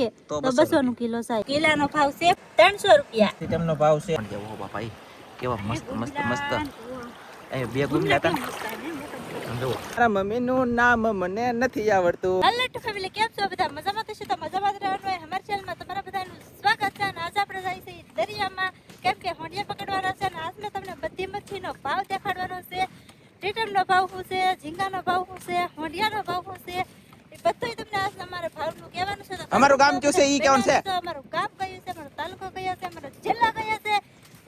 કે તો તો 200 બસો નું કિલો થાય કેલાનો ભાવ છે ત્રણસો રૂપિયા. તેમનો ભાવ છે. બાપા કેવા મસ્ત મસ્ત મસ્ત. એ બે ગુમલા હતા મારા નામ મને નથી આવડતું. હલો ટુ ફેમિલી કેમ છો બધા? મજામાં તો તો મજામાં રહેવાનું હોય અમારા ચેનલમાં તમારા બધાનું સ્વાગત છે અને આજે આપણે છીએ દરિયામાં. કેમ કે હોંડિયા પકડવાના છે અને આજ મેં તમને બધી મચ્છીનો ભાવ દેખાડવાનો છે. ટીટમનો ભાવ શું છે? ઝીંગાનો ભાવ શું છે? હોંડિયાનો ભાવ શું છે? એ તમને આજ ભાવનું કહેવાનું છે અમારું ગામ કયું છે? ઈ કહેવાનું છે? અમારું ગામ કયું છે અમારો તાલુકો કયો છે અમારો જિલ્લા કયો છે?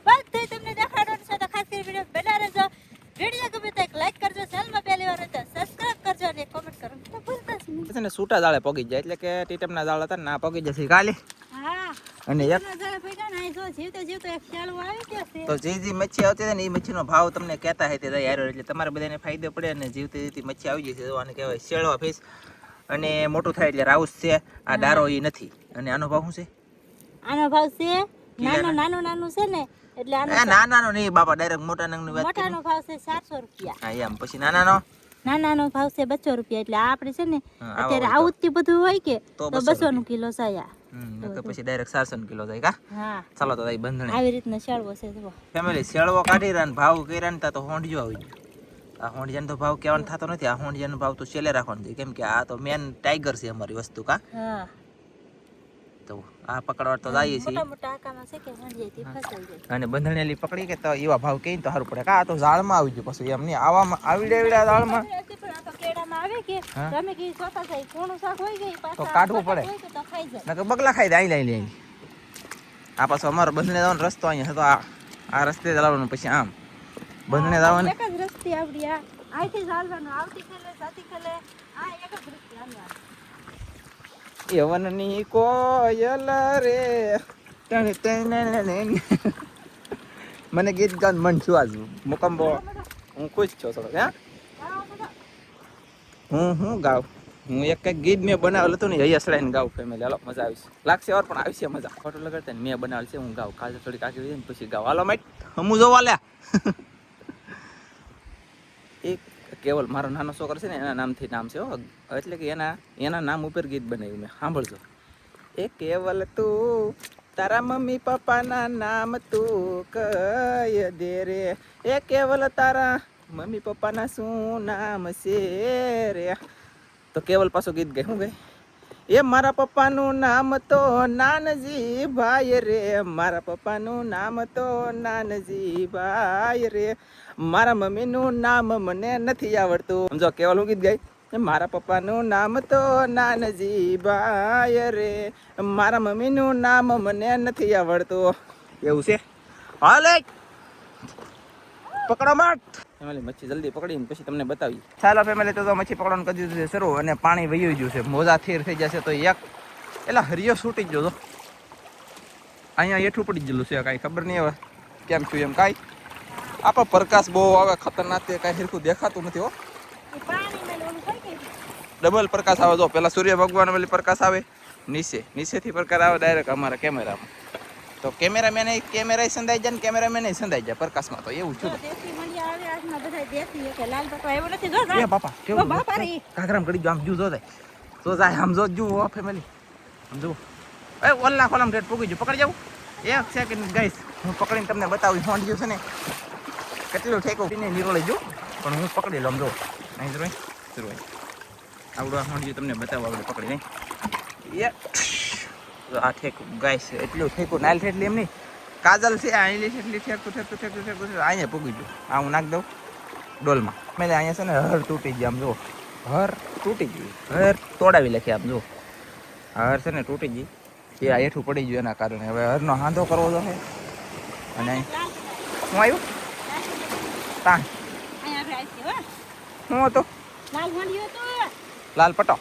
બધું તમને દેખાડવાનું છે તો ખાસ કરી વીડિયો બના રહેજો. વીડિયો ગમે તો એક લાઈક કરજો ચેનલમાં પહેલી વાર તો સબસ્ક્રાઇબ કરજો અને કોમેન્ટ કરો તો ભૂલતા નહીં. છે ને છૂટા જાળે પગી જાય એટલે કે ટીટમના જાળ હતા ના પગી જશે કાલે હા અને એક તો જે જે મચ્છી આવતી હતી ને એ મચ્છીનો ભાવ તમને કહેતા હતી તૈયાર એટલે તમારે બધાને ફાયદો પડે અને જીવતી જીવતી મચ્છી આવી જશે આને કહેવાય શેળવા ફીસ અને મોટું થાય એટલે રાઉસ છે. આ ડારો એ નથી. અને આનો ભાવ શું છે? આનો ભાવ છે? નાનો નાનો નાનો છે ને એટલે આનો નાનાનો નહીં બાપા ડાયરેક્ટ મોટા નંગની વાત મોટાનો ભાવ છે ચારસો રૂપિયા. હા એમ. પછી નાનાનો? નાનાનો ભાવ છે 200 રૂપિયા એટલે આપણે છે ને અત્યારે આવું બધું હોય કે તો તો 200 નું કિલો સાયા પછી ડાયરેક્ટ ચારસો કિલો થાય કા? હા. ચાલો તો બંધણે. આવી રીતના શેળવો છે ફેમિલી શેળવો કાઢી રહ્યા ભાવ કર્યા ને તો હોંડિયો આવી ગયો. આ હોંડિયાનો તો ભાવ કહેવાનો થતો નથી આ હોંડિયાનો ભાવ તો છેલ્લે રાખવાનો છે. કેમ કે આ તો મેન ટાઈગર છે અમારી વસ્તુ કા? તો આ પકડવા તો જઈએ છીએ. અને બંધણેલી પકડી કે તો એવા ભાવ કઈ તો સારું પડે. કા આ તો ઝાડમાં આવી ગયું પછી. એમ નહીં આવામાં આવડે આવડે ઝાડમાં. તો કાઢવું પડે. બગલા ખાઈ દે અહીં લઈ. આ પાછો અમારો બંધણે જવાનો રસ્તો અહીંયા છે તો આ રસ્તે જવાનું પછી આમ. બંધણે જવાનું રસ્તે આવડી આ. અહીંથી ચાલવાનું આવતી ખેલે જાતી ખેલે. આ એક જ રસ્તે આવવાનું યવનની કોયલ રે. મને ગીત ગાન મન છું આજ. મુકંબો હું ખુશ છું થોડો હે? હું હું ગાવ હું એક કંઈક ગીત મેં બનાવેલું હતું ને યશ લઈને ગાવ ફેમિલી હાલો મજા આવશે લાગશે ઓર પણ આવશે મજા. ફોટો લગાડતા ને મેં બનાવેલ છે હું ગાવ કાલે થોડી કાકી ને પછી ગાવ હાલો માઈટ હમું જોવા લ્યા એક કેવલ મારો નાનો છોકરો છે ને, એના નામથી નામ છે એટલે કે એના એના નામ ઉપર ગીત બનાવ્યું મેં. સાંભળજો. એ કેવલ તું, તારા મમ્મી પપ્પાના નામ તું કય દે રે. એ કેવલ તારા મમ્મી પપ્પાના શું નામ છે રે. તો કેવલ પાછું ગીત ગઈ હું ગાય? એ મારા પપ્પાનું નામ તો નાનજી ભાઈ રે. મારા પપ્પાનું નામ તો નાનજી ભાઈ રે. મારા મમ્મીનું નામ મને નથી આવડતું. સમજો કેવલ હું ગીત ગાઈ મારા પપ્પાનું નામ તો નાનજી ભાઈ રે. મારા મમ્મીનું નામ મને નથી આવડતું. એવું છે? હાલે. પકડો માટ ફેમિલી મચ્છી જલ્દી પકડીને પછી તમને બતાવી ચાલો ફેમિલી તો મચ્છી પકડવાનું કરી દીધું છે શરૂ અને પાણી વહી ગયું છે. મોજા થીર થઈ જશે તો એક એટલે હરિયો છૂટી જ ગયો તો. અહીંયા હેઠું પડી ગયેલું છે કાંઈ ખબર નહીં હવે કેમ છું એમ કાંઈ. આપા પ્રકાશ બહુ આવે ખતરનાક તે કાંઈ સરખું દેખાતું નથી હો. ડબલ પ્રકાશ આવે જો પેલા સૂર્ય ભગવાન વાળી પ્રકાશ આવે નીચે. નીચેથી પ્રકાશ આવે ડાયરેક્ટ અમારા કેમેરામાં તો કેમેરામેન કેમેરા સંધાઈ જાય ને કેમેરામેન સંધાઈ જાય પ્રકાશમાં તો એવું જો છું. જો જા. કાકરામ કરી જો આમ જુ જો. જાય જો જાય આમ જો જુ ફેમિલી આમ જુઓ. એ ઓલા કોલમ રેટ પૂગી ગયું. પકડી જાઉં? એક સેકન્ડ ગાઈસ હું પકડીને તમને બતાવું. હોંડ ગયું છે ને કેટલું ઠેકો પીને નીરો લઈ જાઉં પણ હું પકડી લઉં જો અહીં જોઈ જોઈ આવડું આ તમને બતાવું આવડે પકડી નહીં એ. તો આ ઠેકું ગાઈસ એટલું ઠેકું. નાલ ઠેટલી એમ નહીં. કાજલ છે અહીં એટલી ઠેકતું ઠેકતું ઠેકતું ઠેકતું ઠેકતું અહીંયા પૂગી ગયું. આ હું નાખ દઉં ડોલમાં. મેં અહીંયા છે ને હર તૂટી ગયા આમ જુઓ. હર તૂટી ગયું હર તોડાવી લખી આમ જુઓ. હર છે ને તૂટી ગઈ. એ આ હેઠું પડી ગયું એના કારણે. હવે હરનો હાંધો કરવો તો છે અને હું આવ્યું? તાં અહીંયા આપણે આવી છે, હો. હતો? લાલ પટો.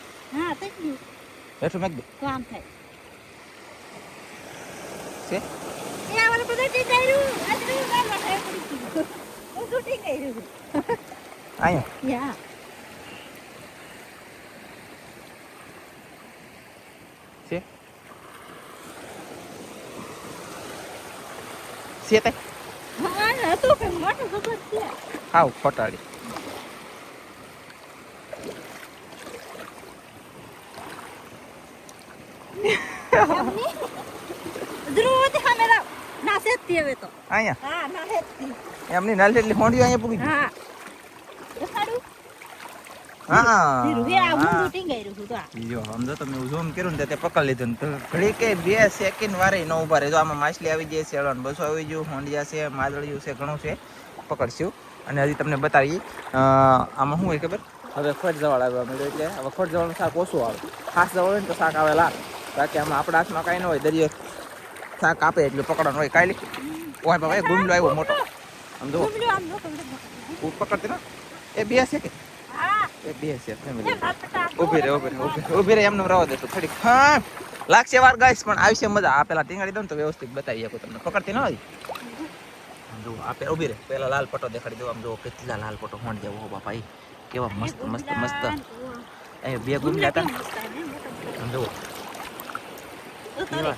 હેઠું મેં દે. છે? આ બધું ટી કર્યું. ટી કર્યું યા. છે? હા હતું કે મોટું ખબર છે. લાવ નાસે હવે તો. અહીંયા? હા નાસે જ એમની નાલ એટલે હોંડિયો અહીંયા પૂગી ગઈ. હા. દેખાડું હા. ધીરુએ આ હા. ટીંગાઈ રહ્યું તો આ. સમજો તમે હું ઝૂમ કર્યું ને તે પકડ લીધું ને તો ઘડી કે બે સેકન્ડ વારે ન ઊભા આમાં માછલી આવી જાય છે બસો આવી ગયું હોંડિયા છે માદળિયું છે ઘણું છે. પકડશું. અને હજી તમને બતાવી આમાં શું હોય ખબર? હવે ખોટ જવાળ આવવા મળ્યો એટલે હવે ખોટ જવાનું શાક ઓછું આવે. ખાસ જવાળ હોય ને તો શાક આવે લાલ. બાકી આમાં આપણા હાથમાં કાંઈ ન હોય દરિયો શાક આપે એટલે પકડવાનું હોય. કાલે ઓય બાબા ગુમલો આવ્યો મોટો. આમ જો ઘૂમલ્યો આમ પકડતી ને એ બે છે કે? એ બે છે family. એમ હાથ પટા આમ ઊભી રે ઊભી રે ઊભી રે ઊભી રે એમને રવા દેતો થોડીક હા. લાગશે વાર ગાઈસ પણ આવશે મજા. આ પેલા ટીંગાડી દઉં તો વ્યવસ્થિત બતાવી આપું તમને. પકડતી ન હોય? જો આપે ઊભી રે પેલા લાલ પટો દેખાડી દો આમ જો કેટલા લાલ પટો હોણ જેવો હો બાપા ઈ કેવા મસ્ત મસ્ત મસ્ત. એ બે ગુમ હતા. આમ જુઓ. કેવા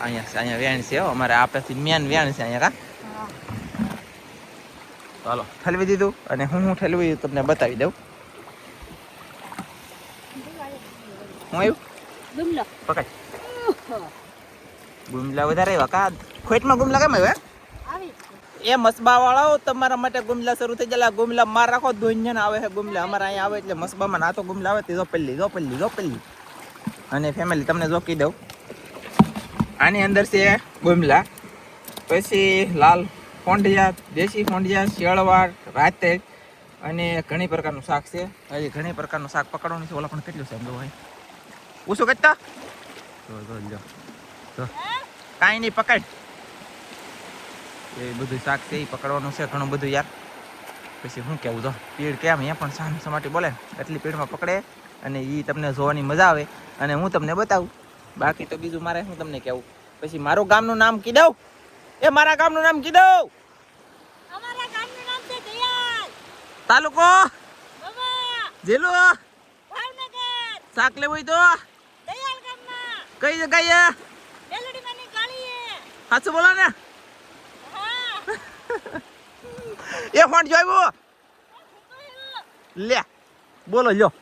અહીંયા અહીંયા વેણ છે અમારે આપેથી મેન વેણ છે અહીંયા કા? ચાલો ઠલવી દીધું અને હું હું ઠલવી તમને બતાવી દઉં. હું આવ્યું? પકડ. ગુમલા વધારે આવ્યા કા? ખોટમાં ગુમલા કેમ આવ્યા? એ મસબા વાળાઓ તમારા માટે ગુમલા શરૂ થઈ ગયેલા. ગુમલા માર રાખો ધોઈને આવે છે ગુમલા. અમારા અહીંયા આવે એટલે મસબામાં ના તો ગુમલા આવે તે જો પેલી જો પેલી જો પેલી. અને ફેમિલી તમને જો કહી દઉં. આની અંદર છે ગુમલા પછી લાલ ફોંડિયા દેશી ફોંડિયા શિયાળવાડ રાતે અને ઘણી પ્રકારનું શાક છે. હજી ઘણી પ્રકારનું શાક પકડવાનું છે. ઓલા પણ કેટલું છે એમ જો ભાઈ ઓછું કરતા કાંઈ નહીં પકડ. એ બધું શાક છે એ પકડવાનું છે ઘણું બધું યાર. પછી શું કેવું તો પીડ કેમ? અહીંયા પણ સામે સમાટી બોલે એટલી પીડમાં પકડે અને એ તમને જોવાની મજા આવે. અને હું તમને બતાવું. બાકી તો બીજું મારે હું તમને કહેવું? પછી મારું ગામનું નામ કી દઉં? એ મારા ગામનું નામ કી દઉં? તાલુકો? જિલ્લો? શાક લેવું હોય તો? કઈ જગ્યાએ? સાચું બોલો ને. એ ફોન જોયું લે બોલો લ્યો.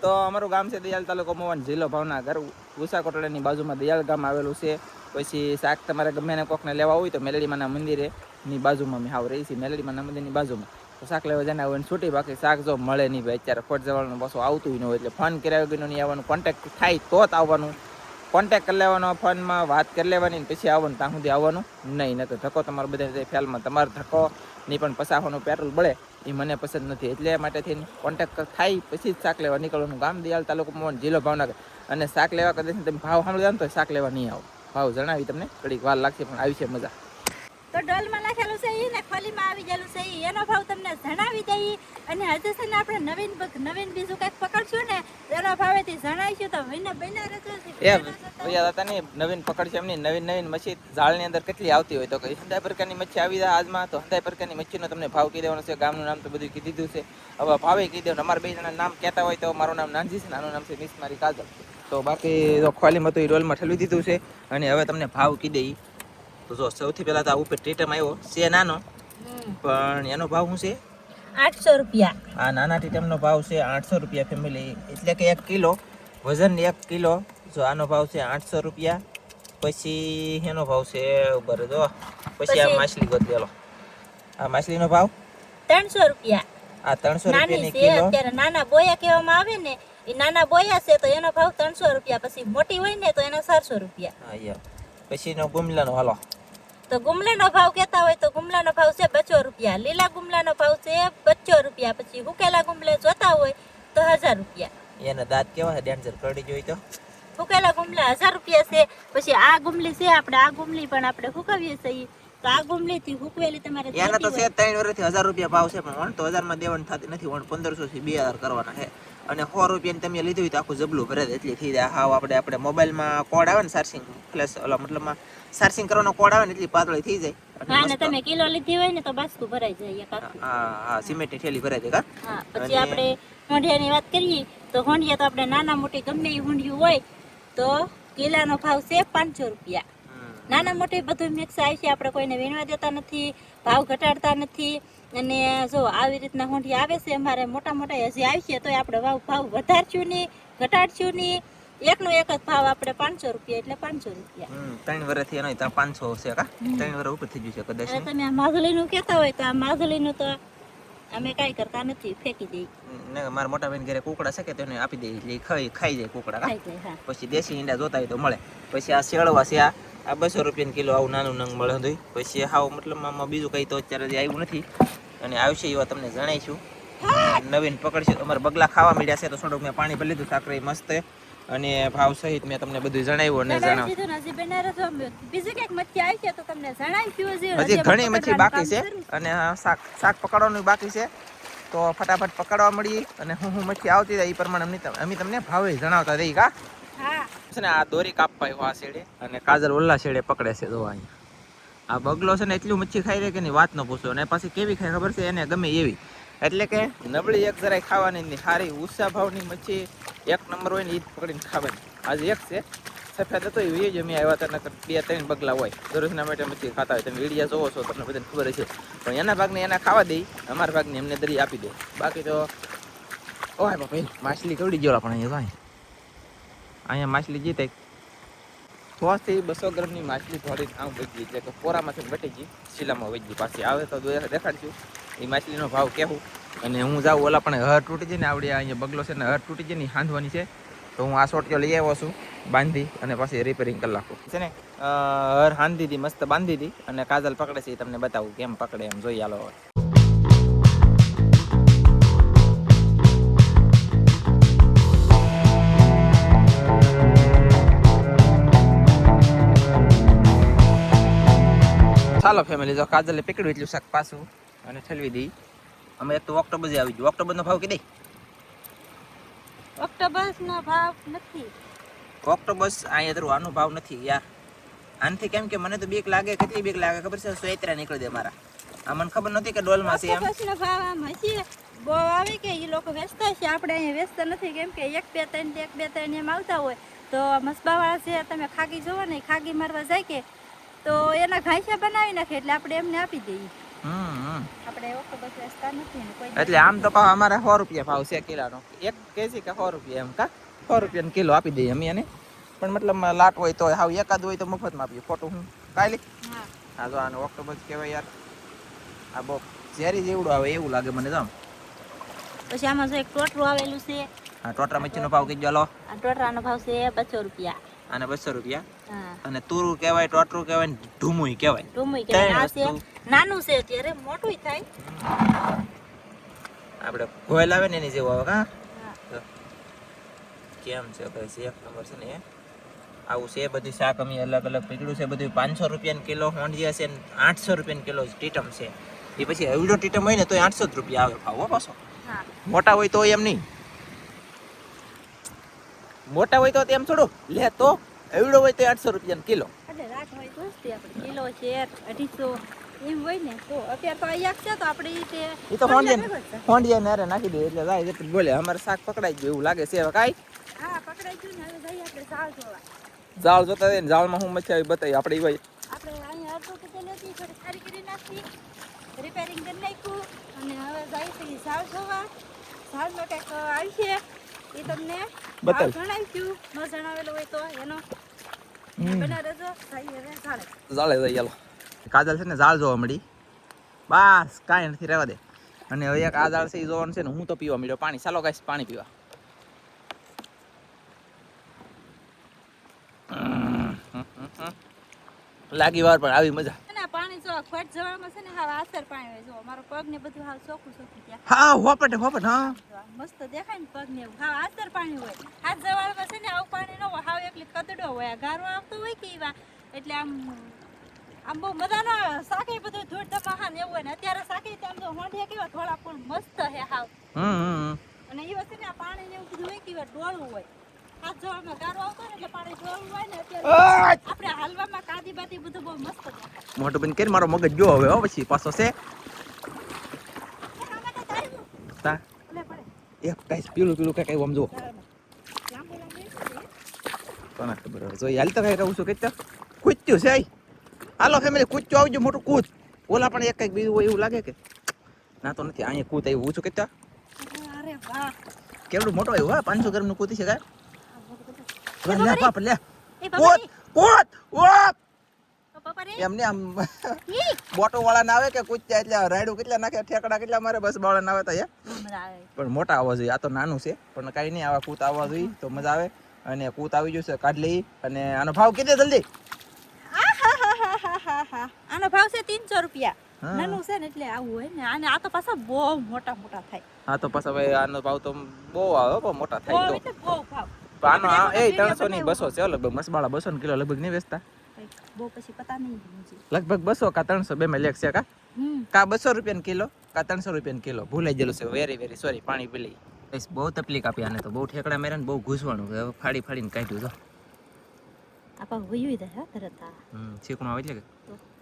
તો અમારું ગામ છે દયાલ તાલુકો મોહન જિલ્લો ભાવનગર. કોટડાની બાજુમાં દયાલ ગામ આવેલું છે. પછી શાક તમારે ગમે ને કોકને લેવા હોય તો મેલડીમાના મંદિરે ની બાજુમાં મેં હાવ રહી છે મેલડીમાના મંદિરની બાજુમાં. તો શાક લેવા જાય હોય ને છૂટી બાકી શાક જો મળે નહીં ભાઈ, અત્યારે ખોટ જવાનું પાછું આવતું ન હોય એટલે ફોન કર્યા વગરનું નહીં આવવાનું કોન્ટેક્ટ થાય તો જ આવવાનું. કોન્ટેક્ટ કરી લેવાનો, ફોનમાં વાત કરી લેવાની પછી આવવાનું ત્યાં સુધી આવવાનું નહીં નકર ધક્કો તમારો બધા ફેલમાં તમારો ધક્કો, નહીં પણ પસાવાનું પેટ્રોલ બળે. એ મને પસંદ નથી. એટલે માટે થઈને કોન્ટેક્ટ થાય પછી જ શાક લેવા નીકળવાનું ગામ દિયાલ તાલુકો મોહન જિલ્લો ભાવનગર. અને શાક લેવા કદાચ તમે ભાવ સાંભળ્યા ને તો શાક લેવા નહીં આવો. ભાવ જણાવી તમને થોડીક વાર લાગશે પણ આવી છે મજા. તો ડોલમાં લખેલું છે ને ખોલીમાં આવી ગયેલું છે એનો ભાવ તમને જણાવી દઈએ અને હજુ છે ને આપણે નવીન નવીન બીજું કંઈક પકડશું ને એનો ભાવેથી જણાવીશું તો વિને બન્યા રહેજો. એ ભૈયા દાદાની નવીન પકડ છે એમની નવીન નવીન મચ્છી જાળની અંદર કેટલી આવતી હોય તો કઈ હંધાઈ પ્રકારની મચ્છી આવી જાય આજમાં તો હંધાઈ પ્રકારની મચ્છીનો તમને ભાવ કહી દેવાનો છે ગામનું નામ તો બધું કીધી દીધું છે. હવે ભાવે કહી દેવાનું. અમારા બે જણા નામ કહેતા હોય તો મારું નામ નાનજી છે નાનું નામ છે મિસ મારી કાજલ. તો બાકી તો ખોલીમાં તો એ રોલમાં ઠલવી દીધું છે અને હવે તમને ભાવ કહી દઈ. તો જો સૌથી પહેલા તો આ ઉપર ટેટમ આવ્યો. છે નાનો પણ એનો ભાવ શું છે? આઠસો રૂપિયા. આ નાના ટીટમનો ભાવ છે આઠસો રૂપિયા ફેમિલી એટલે કે એક કિલો. વજન એક કિલો જો આનો ભાવ છે આઠસો રૂપિયા. પછી એનો ભાવ છે ઉપર જો. પછી આ માછલી બદલેલો. આ માછલીનો ભાવ? ત્રણસો રૂપિયા. આ ત્રણસો રૂપિયાની કિલો. અત્યારે નાના બોયા કહેવામાં આવે ને એ નાના બોયા છે તો એનો ભાવ ત્રણસો રૂપિયા પછી મોટી હોય ને તો એનો ચારસો રૂપિયા. હા યા પછીનો ગુમલાનો હાલો. તો ગુમલાનો ભાવ કહેતા હોય તો ગુમલાનો ભાવ છે બચો રૂપિયા લીલા ગુમલાનો ભાવ છે બચો રૂપિયા પછી હુકેલા ગુમલે જોતા હોય તો હજાર રૂપિયા. એના દાંત કેવા છે ડેન્જર કરડી જોઈ તો. ફૂકેલા ગુમલા હજાર રૂપિયા છે. પછી આ ગુમલી છે આપણે આ ગુમલી પણ આપણે ફૂકાવીએ છીએ. તો આ ગુમલી થી ફૂકવેલી તમારે એના તો છે ત્રણ વર્ષથી હજાર રૂપિયા ભાવ છે પણ વણ તો હજારમાં દેવાની થતી નથી વણ પંદરસો થી બે હજાર કરવાના છે. અને સો રૂપિયાની તમે લીધું હોય તો આખું જબલું ભરે એટલી થઈ જાય. હાવ આપણે આપણે મોબાઈલમાં કોડ આવે ને સાર્સિંગ પ્લસ ઓલા મતલબમાં સાર્સિંગ કરવાનો કોડ આવે ને એટલી પાતળી થઈ જાય. હા તમે કિલો લીધી હોય ને તો બાસ્કું ભરાઈ જાય હા હા સિમેન્ટની થેલી ભરાઈ જાય હા પછી આપણે મોઢિયાની વાત કરીએ તો હોંડિયા તો આપણે નાના મોટી ગમે એ હોંડિયું હોય તો કિલાનો ભાવ છે પાંચસો રૂપિયા. નાના મોટી બધું મિક્સ આવે છે આપણે કોઈને વીણવા દેતા નથી ભાવ ઘટાડતા નથી અને જો આવી રીતના હોંડિયા આવે છે અમારે મોટા મોટા હજી આવશે તો આપણે ભાવ ભાવ વધારશું નહીં ઘટાડશું નહીં. એકનો એક જ ભાવ આપણે પાંચસો રૂપિયા એટલે પાંચસો રૂપિયા. ત્રણ વર્ષથી એનો પાંચસો હશે કા ત્રણ વર્ષ ઉપર થઈ છે કદાચ તમે આ માધુલીનું કેતા હોય તો આ માધુલીનું તો અમે કાંઈ કરતા નથી ફેંકી દઈએ. ને મારા મોટા બેન ઘરે કુકડા છે કે તેને આપી દે એટલે ખાઈ ખાઈ જાય કુકડા પછી દેશી ઈંડા જોતા હોય તો મળે. પછી આ શેળવા છે આ આ બસો રૂપિયાનું કિલો આવું નાનું નંગ મળે હતું પછી હાવ મતલબ આમાં બીજું કંઈ તો અત્યારે આવ્યું નથી. અને આવશે એવા તમને જણાવીશું. નવીન પકડશું અમારે બગલા ખાવા મળ્યા છે તો થોડુંક મેં પાણી ભરી લીધું સાકરી મસ્ત અને ભાવ સહિત મેં તમને બધું જણાવ્યું અને જણાવ્યું હજી ઘણી મચ્છી બાકી છે અને શાક શાક પકડવાનું બાકી છે. તો ફટાફટ પકડવા મળી અને હું હું મચ્છી આવતી જાય એ પ્રમાણે અમે તમને ભાવે જણાવતા રહી કા છે ને આ દોરી કાપવા આવ્યો આ શેડે અને કાજલ ઓલા શેડે પકડે છે જોવા આ બગલો છે ને એટલું મચ્છી ખાઈ રહે કે વાત ન પૂછો. અને પાછી કેવી ખાય ખબર છે? એને ગમે એવી. એટલે કે નબળી એક જરાય ખાવાની નહીં, સારી ઉષા ભાવની મચ્છી એક નંબર હોય ને એ જ પકડીને ખાવાની. આજે એક છે, સફેદ હતો એ જ અમે આવ્યા હતા, નકર બે ત્રણ બગલા હોય. દરરોજના માટે મચ્છી ખાતા હોય. તમે વીડિયા જોવો છો, તમને બધાને ખબર છે પણ એના ભાગને એના ખાવા દઈ, અમારા ભાગને એમને દરી આપી દે. બાકી તો, ઓય બાપા માછલી કવડી ગયો પણ અહીંયા જાય અહીંયા માછલી જીતે. સોથી બસો ગ્રામની માછલી થોડી આમ વધી એટલે કે પોરામાંથી વટી ગઈ શીલામાં વધી ગઈ પાછી. આવે તો દેખાડશું. એ માછલીનો ભાવ કહેવું અને હું જાઉં ઓલા પણ હર તૂટી જઈને આવડી આ અહીંયા બગલો છે ને હર તૂટી જાય ને હાંધવાની છે. તો હું આ સોટીઓ લઈ આવ્યો છું બાંધી અને પછી રિપેરિંગ કરી નાખું. છે ને હર હાંધી હતી મસ્ત બાંધી હતી અને કાજલ પકડે છે એ તમને બતાવું કેમ પકડે એમ જોઈ આલો. ચાલો ફેમિલી જો કાજલે પકડ્યું એટલું શાક પાછું. અને ઠલવી દઈ. અમે એક તો ઓક્ટોબર આવી ગયું. ઓક્ટોબરનો ભાવ કીધી ઓક્ટોબર નો ભાવ નથી. ઓક્ટોબર અહીંયા ધરું આનો ભાવ નથી. યાર આનથી કેમ કે મને તો બીક લાગે કેટલી બીક લાગે? ખબર છે? સોયત્રા નીકળી દે મારા. આ મને ખબર નથી કે ડોલમાં છે એમ. ઓક્ટોબસ નો ભાવ આમ હશે. બહુ આવે કે એ લોકો વેચતા છે આપણે અહીંયા વેચતા નથી. કેમ કે એક બે ત્રણ એક બે ત્રણ એમ આવતા હોય. તો મસબાવાળા છે તમે ખાગી જોવો ને ખાગી મારવા જાય કે? તો એના ઘાંસિયા બનાવી નાખે એટલે આપણે એમને આપી દઈએ. એટલે આમ તો અમારે સો રૂપિયા ભાવ છે કિલાનો. એક કેજી કે સો રૂપિયા એમ કા? સો રૂપિયાનો કિલો આપી દઈએ અમે એને. પણ મતલબ લાટ હોય તો હાવ એકાદ હોય તો મફતમાં આપીએ. ખોટું હું કાંઈ હા. હા જો આને ઓક્ટોબસ કહેવાય યાર. આ બહુ ઝેરી જેવડું આવે એવું લાગે મને તો પછી આમાં જો એક ટોટરું આવેલું છે. હા ટોટરા મચ્છીનો ભાવ કીધો લો આ ટોટરાનો ભાવ છે બસો રૂપિયા. આને બસો રૂપિયા. અને તુરું કહેવાય ટોટરું કહેવાય ને ઢૂમુય કહેવાય. ટોમુય કહેવાય. આ છે નાનું છે ત્યારે મોટું થાય. આપણે ગોયલ આવે ને એની જેવું આવે કા કેમ છે કઈ છે એક નંબર છે ને આવું છે બધું શાક અમે અલગ અલગ પીકડ્યું છે બધું પાંચસો રૂપિયાનો કિલો હોંડિયા છે આઠસો રૂપિયા કિલો ટીટમ છે. એ પછી હવડો ટીટમ હોય ને તો આઠસો જ રૂપિયા આવે ભાવ પાછો. મોટા હોય તો એમ નહીં. મોટા હોય તો એમ થોડું લે તો એવડો હોય તો આઠસો રૂપિયા કિલો. એટલે રાખ હોય તો આપણે કિલો શેર અઢીસો એમ હોય ને. તો અત્યારે તો અહીંયા છે તો આપણે તે એ તો હોંડિયા ભેગો જ છે. હોંડિયા નારે નાખી દે એટલે જાય એટલે બોલે અમારે શાક પકડાઈ ગયું એવું લાગે છે હવે કાંઈ. હા પકડાઈ ગયું ને હવે જઈએ આપણે સાલ જોવા. જાળ જોતા ને જાળમાં હું મચ્છી આવી બતાવી આપણે ભાઈ આપણે અહીંયા અડધો કીધેલી હતી થોડી સારી કરી નાખી. રિપેરિંગ કરી નાખ્યું. અને હવે જાય છે સાલ જોવા. સાલમાં કંઈક આવશે. એ તમને બતાવ. ભાવ ન જણાવેલો હોય તો એનો હમ. બના રહેજો જઈએ હવે સાલે જાળે જઈ ચાલો કાજલ છે ને જાળ જોવા મળી. બસ કાંઈ નથી રહેવા દે. અને હવે એક આ છે એ જોવાનું છે ને હું તો પીવા મળ્યો પાણી ચાલો ગાઈસ પાણી પીવા. લાગી વાર પણ આવી મજા. ખોટ જવામાં છે ને હાવ આસર પાણી હોય. જો મારો પગ ને બધું હાવ ચોખ્ખું ચોખ્ખું ત્યાં. હા હોપટ હોપટ હા. મસ્ત દેખાય ને પગ ને હાવ આસર પાણી હોય. હાથ જવામાં છે ને આવું પાણી નો હાવ એકલી કદડો હોય. આ ગારો આવતો હોય કે એવા. એટલે આમ આમ બહુ મજા સાકે બધું ધૂળ ધમાહા ને એવું હોય ને. અત્યારે શાકે આમ તો હોંડિયા કેવા થોડા પણ મસ્ત હે હાવ. અને એ વખતે ને આ પાણી ને એવું બધું હોય કે ડોળું હોય. હાથ જોવામાં ગારો આવતો ને એટલે પાણી ડોળું હોય ને અત્યારે આપણે હાલવામાં કાદી બાદી બધું બહુ મસ્ત મોટું બંધ કરી મારો મગજ જો હવે હો પછી પાછો છે. તો. પડે. એક કાંઈ આમ જો. છે. કોને ખબર હાલ તો કઈ રહું છું કઈ કૂચ્યું છે. હાલો ફેમિલી કૂચ્યું આવજો મોટું કૂચ ઓલા પણ એક કંઈક બીજું હોય એવું લાગે કે. ના તો નથી અહીંયા કૂત આવ્યું. અરે વાહ. કેવડું મોટો આવ્યું હા? પાંચસો ગ્રામનું કૂતી છે કાંઈ? લે, પાપ લે કૂત કૂત ઓપ એમને આમ બોટો વાળા ના આવે કે કૂચ્યા એટલે રાયડું કેટલા નાખે ઠેકડા કેટલા મારે બસ બાળા ના આવે તો પણ મોટા આવવા જોઈએ આ તો નાનું છે પણ કાંઈ નહીં આવા કૂત આવવા જોઈએ તો મજા આવે. અને કૂત આવી જશે કાઢ લઈ અને આનો ભાવ કીધે જલ્દી. આનો ભાવ છે તીનસો રૂપિયા. નાનું છે ને એટલે આવું હોય ને અને આ તો પાછા બહુ મોટા મોટા થાય. હા તો પાછા ભાઈ આનો ભાવ તો બહુ આવે બહુ મોટા થાય તો. બહુ ભાવ. આ- એ ત્રણસો ની. બસો છે. લગભગ મસબાળા બસો કિલો લગભગ નહીં વેચતા. લગભગ બસો કા ત્રણસો બે માં લેખ છે કા? કા બસો રૂપિયા કિલો કા ત્રણસો રૂપિયા કિલો. ભૂલાઈ ગયેલું છે વેરી વેરી સોરી પાણી પી લઈ બસ બહુ તકલીફ આપી આને તો. બહુ ઠેકડા મેરે ને બહુ ઘૂસવાનું હવે ફાડી ફાડીને કાઢ્યું તો આ પગ વયું દે હા હમ આવે એટલે કે?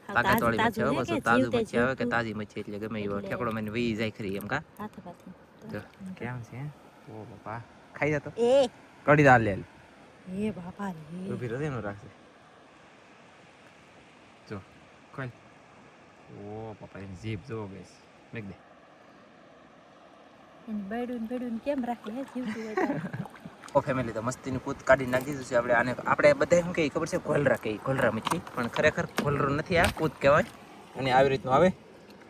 તાજું- મચ્છી આવે બસ તાજું મચ્છી આવે કે તાજી મચ્છી એટલે ગમે એવો ઠેકડો મને વી જાય ખરી એમ કા? કેમ છે? ઓ બાપા ખાઈ જતો? એ કડી દાળ લે એ બાપા રે ઊભી રહે એનું રાખશે જો ખોલ ઓ બાપા એની જીભ જો ગઈસ મેક દે એને બેડું ને બેડું ને કેમ રાખે હે જીવતું ઓ ફેમિલી તો મસ્તીનું કૂદ કાઢી નાખી દીધું છે આપણે આને આપણે બધા શું કે ખબર છે કોલરા કે કોલરા મીઠી પણ ખરેખર કોલરો નથી આ કૂદ કહેવાય અને આવી રીતનું આવે?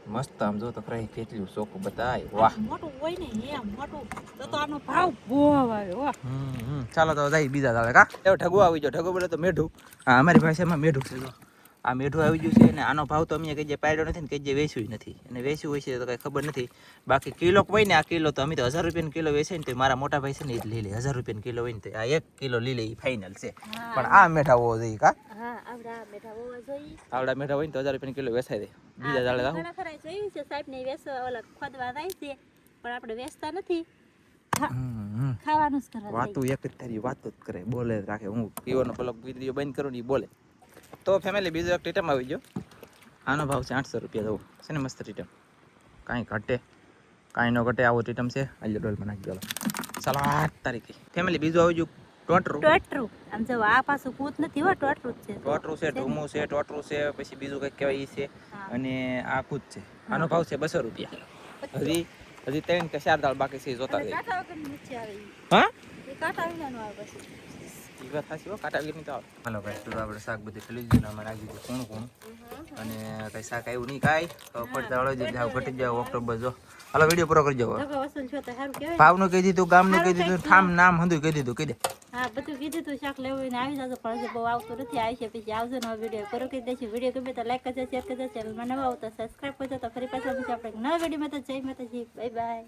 મસ્ત આમ જો તો ફ્રાય કેટલું ચોખ્ખું બતાય વાહ. મોટું હોય ને એમ મોટું. તો તો આનો ભાવ બહુ આવે વાહ હમ. ચાલો તો જાય બીજા દાડે કા? એવો ઠગુ આવી જો ઠગુ બોલે તો મેઢું. હા અમારી ભાષામાં મેઢું છે જો. આ મેઢું આવી ગયું છે અને આનો ભાવ તો અમે કઈ જે પાડ્યો નથી ને કઈ જે વેચ્યું નથી. અને વેચ્યું હોય છે તો કંઈ ખબર નથી. બાકી કિલો હોય ને આ કિલો તો અમે તો હજાર રૂપિયાનો કિલો વેચે ને તો મારા મોટા ભાઈ છે ને એ જ લઈ લે. હજાર રૂપિયાનો કિલો હોય ને તો આ એક કિલો લઈ લે એ ફાઇનલ છે. પણ આ મેઠા હોવો જોઈએ કા? આવડા મેઠા હોય ને તો હજાર રૂપિયાનો કિલો વેચાઈ દે. બીજા દાડે આવું છે સાહેબ ને વેસ ઓલા ખોદવા જાય છે પણ આપણે વેચતા નથી. ખાવાનું જ કરવા. વાતું એક જ તારી વાત જ કરે બોલે રાખે. હું પીવાનો પેલો વીડિયો બંધ કરું ને એ બોલે. તો ફેમિલી બીજો એક ટીટમ આવી ગયો. આનો ભાવ છે આઠસો રૂપિયા જવું છે ને મસ્ત ટીટમ કાંઈ ઘટે કાંઈ ન ઘટે આવો ટીટમ છે. અલ્યો ડોલ નાખી દો. ચાલો આઠ તારીખે ફેમિલી બીજું આવી ગયું. ટોટરું. ટોટરું. આમ જો આ પાછું કૂત નથી હો ટોટરું છે. ટોટરું છે ઢૂમું છે ટોટરું છે પછી બીજું કંઈક કહેવાય છે. અને આ કૂદ છે. આનો ભાવ છે બસો રૂપિયા. હજી હજી ત્રણ કે ચાર દાળ બાકી છે જોતા. હા? પછી ઈ વાત હો કાંટા વગરની તો આવે. હાલો ભાઈ તો આપણે શાક બધું ખરી દીધું ને આમાં નાખી દીધું કોણ કોણ. અને કઈ શાક આવ્યું નહીં કાંઈ. તો હળો જ જાવ ઘટી જાવ ઓક્ટોબર જો. હાલો વીડિયો પૂરો કરી જાવ ભાવનું કહી દીધું ગામનું કહી દીધું ઠામ નામ હંધું કહી દીધું કહી દે. હા બધું કીધું તું શાક લેવું ને આવી જજો પણ બહુ આવતું નથી આવી પછી આવશે નવો વીડિયો પૂરો કરી દેશું વીડિયો ગમે તો લાઈક કરજો શેર કરજો ચેનલમાં નવા આવો તો સબસ્ક્રાઈબ કરજો તો ફરી પાછા આપણે એક નવા વિડીયોમાં તો જય માતાજી બાય બાય